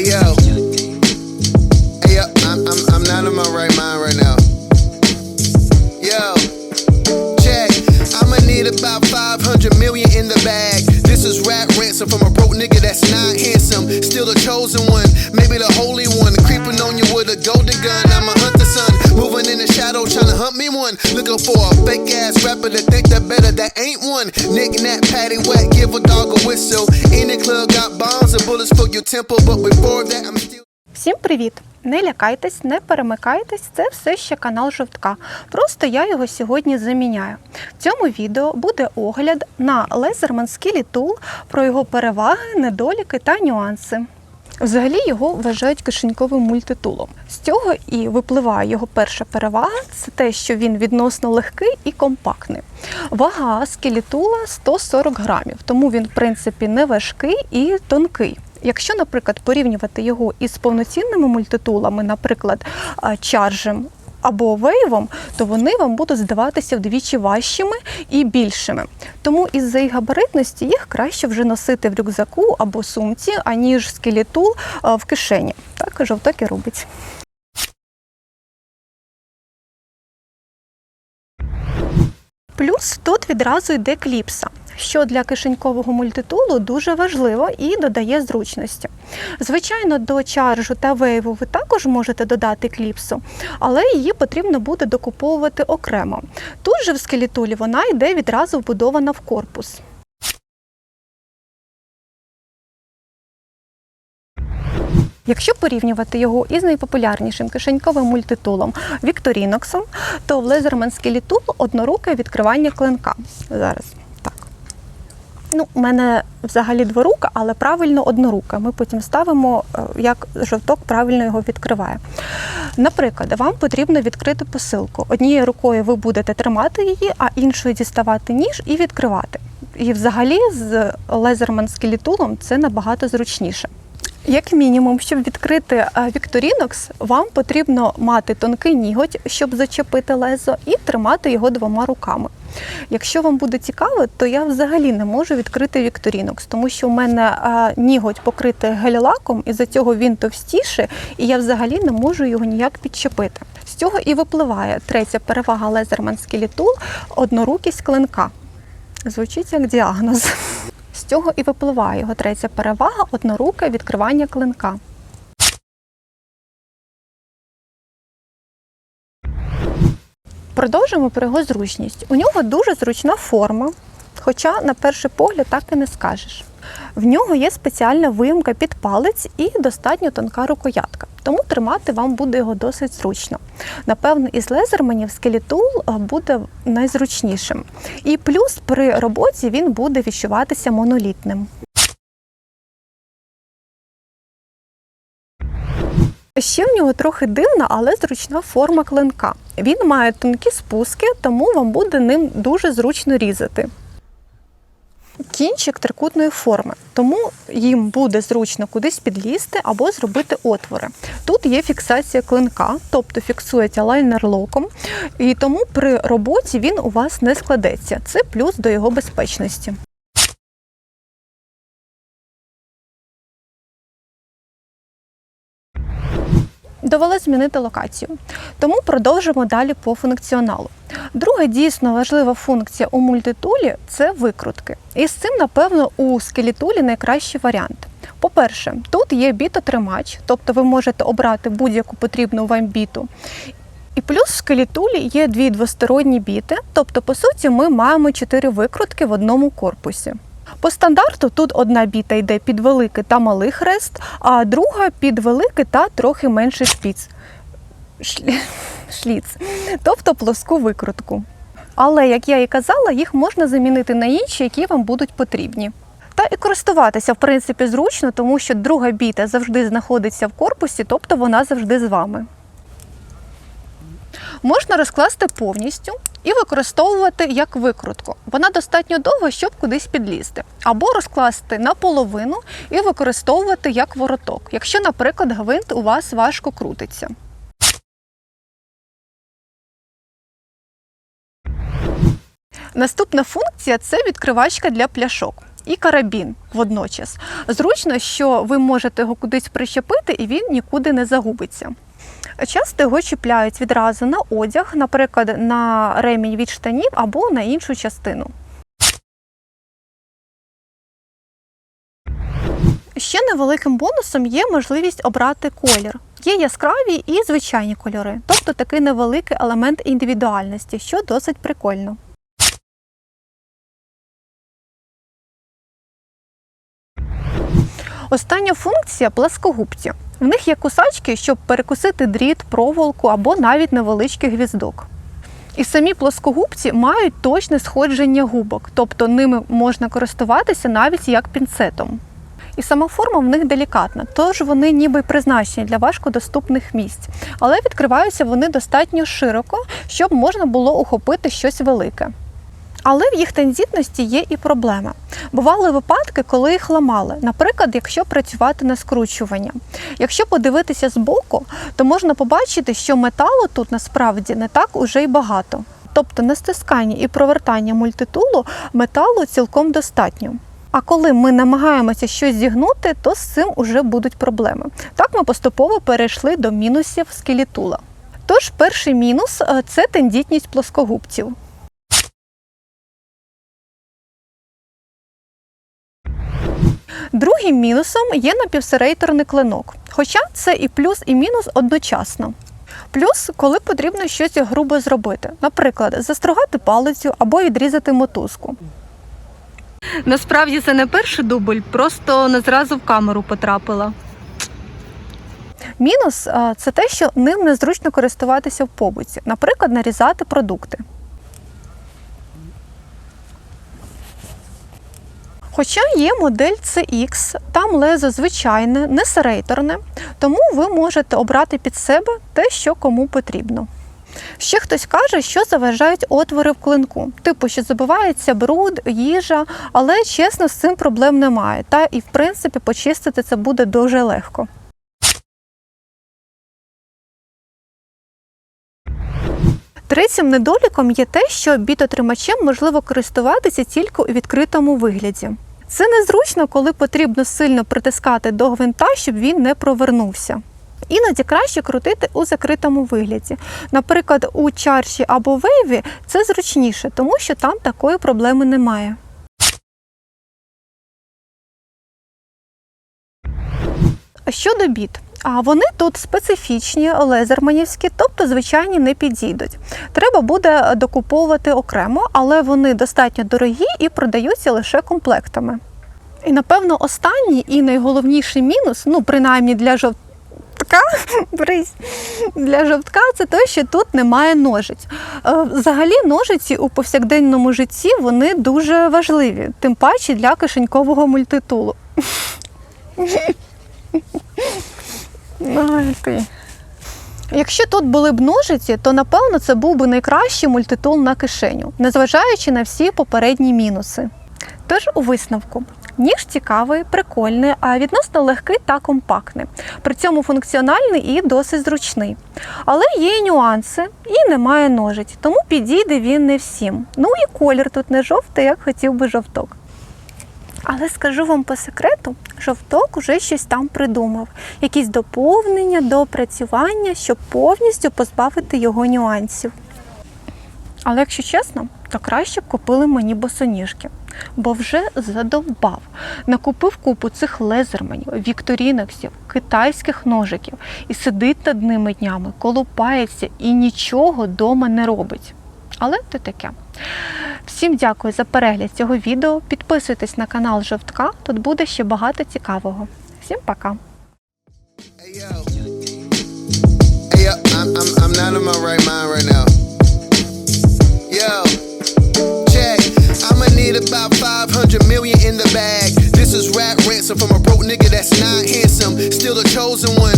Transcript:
Hey yo. Hey yo, I'm, I'm, I'm not in my right mind right now. Yo. Check. I'ma need about 500 million in the bag. This is rap ransom from a broke nigga that's not handsome. Still the chosen one, maybe the holy one. Creeping on you with a golden gun. I'm a hunter son. Moving in the shadow, trying to hunt me one. Looking for a fake ass rapper that think that better, that ain't one. Nick Nat, Patty Wet, give a dog a whistle. In the club, Всім привіт! Не лякайтесь, не перемикайтесь, це все ще канал Жовтка. Просто я його сьогодні заміняю. В цьому відео буде огляд на Leatherman Skilly Tool, про його переваги, недоліки та нюанси. Взагалі його вважають кишеньковим мультитулом. З цього і випливає його перша перевага це те, що він відносно легкий і компактний. Вага скелетула 140 грамів, тому він, в принципі, не важкий і тонкий. Якщо, наприклад, порівнювати його із повноцінними мультитулами, наприклад, чаржем або вейвом, то вони вам будуть здаватися вдвічі важчими і більшими. Тому із-за їх габаритності їх краще вже носити в рюкзаку або сумці, аніж скелетул в кишені. Так жовтак і робить. Плюс тут відразу йде кліпса, що для кишенькового мультитулу дуже важливо і додає зручності. Звичайно, до чаржу та вейву ви також можете додати кліпсу, але її потрібно буде докуповувати окремо. Тут же в скелетулі вона йде відразу вбудована в корпус. Якщо порівнювати його із найпопулярнішим кишеньковим мультитулом Вікторіноксом, то в Skilly Tool одноруке відкривання клинка. Зараз. Ну, у мене взагалі дворука, але правильно однорука. Ми потім ставимо, е, як жовток правильно його відкриває. Наприклад, вам потрібно відкрити посилку. Однією рукою ви будете тримати її, а іншою діставати ніж і відкривати. І взагалі з лезерман Skilly це набагато зручніше. Як мінімум, щоб відкрити е, Victorinox, вам потрібно мати тонкий ніготь, щоб зачепити лезо, і тримати його двома руками. Якщо вам буде цікаво, то я взагалі не можу відкрити Victorinox, тому що у мене е, ніготь покритий гель-лаком, і за цього він товстіше, і я взагалі не можу його ніяк підчепити. З цього і випливає третя перевага Skilly Tool – однорукість клинка. Звучить як діагноз. Цього і випливає його третя перевага одноруке відкривання клинка. Продовжимо про його зручність. У нього дуже зручна форма, хоча на перший погляд так і не скажеш. В нього є спеціальна виїмка під палець і достатньо тонка рукоятка, тому тримати вам буде його досить зручно. Напевно, із лезерменів скелетул буде найзручнішим. І плюс при роботі він буде відчуватися монолітним. Ще в нього трохи дивна, але зручна форма клинка. Він має тонкі спуски, тому вам буде ним дуже зручно різати. Кінчик трикутної форми, тому їм буде зручно кудись підлізти або зробити отвори. Тут є фіксація клинка, тобто фіксується лайнер локом, і тому при роботі він у вас не складеться. Це плюс до його безпечності. Довелося змінити локацію, тому продовжимо далі по функціоналу. Друга дійсно важлива функція у мультитулі це викрутки. І з цим, напевно, у скелетулі найкращий варіант. По-перше, тут є бітотримач, тобто ви можете обрати будь-яку потрібну вам біту. І плюс в скелетулі є дві двосторонні біти, тобто, по суті, ми маємо чотири викрутки в одному корпусі. По стандарту тут одна біта йде під великий та малий хрест, а друга під великий та трохи менший шпіц. Шлі... Шліц, тобто плоску викрутку. Але, як я і казала, їх можна замінити на інші, які вам будуть потрібні. Та і користуватися, в принципі, зручно, тому що друга біта завжди знаходиться в корпусі, тобто вона завжди з вами. Можна розкласти повністю і використовувати як викрутку. Вона достатньо довга, щоб кудись підлізти. Або розкласти наполовину і використовувати як вороток, якщо, наприклад, гвинт у вас важко крутиться. Наступна функція це відкривачка для пляшок. і карабін водночас. Зручно, що ви можете його кудись прищепити і він нікуди не загубиться. Часто його чіпляють відразу на одяг, наприклад, на ремінь від штанів або на іншу частину. Ще невеликим бонусом є можливість обрати колір. Є яскраві і звичайні кольори, тобто такий невеликий елемент індивідуальності, що досить прикольно. Остання функція пласкогубці. В них є кусачки, щоб перекусити дріт, проволоку або навіть невеличкий гвіздок. І самі плоскогубці мають точне сходження губок, тобто ними можна користуватися навіть як пінцетом. І сама форма в них делікатна, тож вони ніби призначені для важкодоступних місць, але відкриваються вони достатньо широко, щоб можна було ухопити щось велике. Але в їх тензітності є і проблема. Бували випадки, коли їх ламали. Наприклад, якщо працювати на скручування. Якщо подивитися збоку, то можна побачити, що металу тут насправді не так уже й багато. Тобто на стисканні і провертанні мультитулу металу цілком достатньо. А коли ми намагаємося щось зігнути, то з цим уже будуть проблеми. Так ми поступово перейшли до мінусів скелетула. Тож перший мінус е, це тендітність плоскогубців. Другим мінусом є напівсерейторний клинок, хоча це і плюс, і мінус одночасно. Плюс, коли потрібно щось грубо зробити, наприклад, застругати палицю або відрізати мотузку. Насправді це не перший дубль, просто не зразу в камеру потрапила. Мінус це те, що ним незручно користуватися в побуті, наприклад, нарізати продукти. Хоча є модель CX, там лезо звичайне, не серейторне, тому ви можете обрати під себе те, що кому потрібно. Ще хтось каже, що заважають отвори в клинку, типу, що забивається бруд, їжа, але чесно, з цим проблем немає. Та і в принципі почистити це буде дуже легко. Третім недоліком є те, що бітотримачем можливо користуватися тільки у відкритому вигляді. Це незручно, коли потрібно сильно притискати до гвинта, щоб він не провернувся. Іноді краще крутити у закритому вигляді. Наприклад, у чарші або вейві це зручніше, тому що там такої проблеми немає. Щодо біт, а вони тут специфічні, лезерманівські, тобто звичайні не підійдуть. Треба буде докуповувати окремо, але вони достатньо дорогі і продаються лише комплектами. І напевно останній і найголовніший мінус, ну принаймні для жовтка, для жовтка, це те, що тут немає ножиць. Е, Взагалі, ножиці у повсякденному житті вони дуже важливі, тим паче для кишенькового мультитулу. Ти. Якщо тут були б ножиці, то напевно це був би найкращий мультитул на кишеню, незважаючи на всі попередні мінуси. Тож у висновку. Ніж цікавий, прикольний, а відносно легкий та компактний. При цьому функціональний і досить зручний. Але є і нюанси, і немає ножиць, тому підійде він не всім. Ну і колір тут не жовтий, як хотів би жовток. Але скажу вам по секрету, жовток уже щось там придумав, якісь доповнення, доопрацювання, щоб повністю позбавити його нюансів. Але якщо чесно, то краще б купили мені босоніжки, бо вже задовбав. Накупив купу цих лезерманів, вікторіноксів, китайських ножиків і сидить над ними днями, колупається і нічого дома не робить. Але це таке. Всім дякую за перегляд цього відео. Підписуйтесь на канал Жовтка, тут буде ще багато цікавого. Всім пока! About 500 million in the bag. This is rap ransom from a broke nigga that's not handsome. Still the chosen one.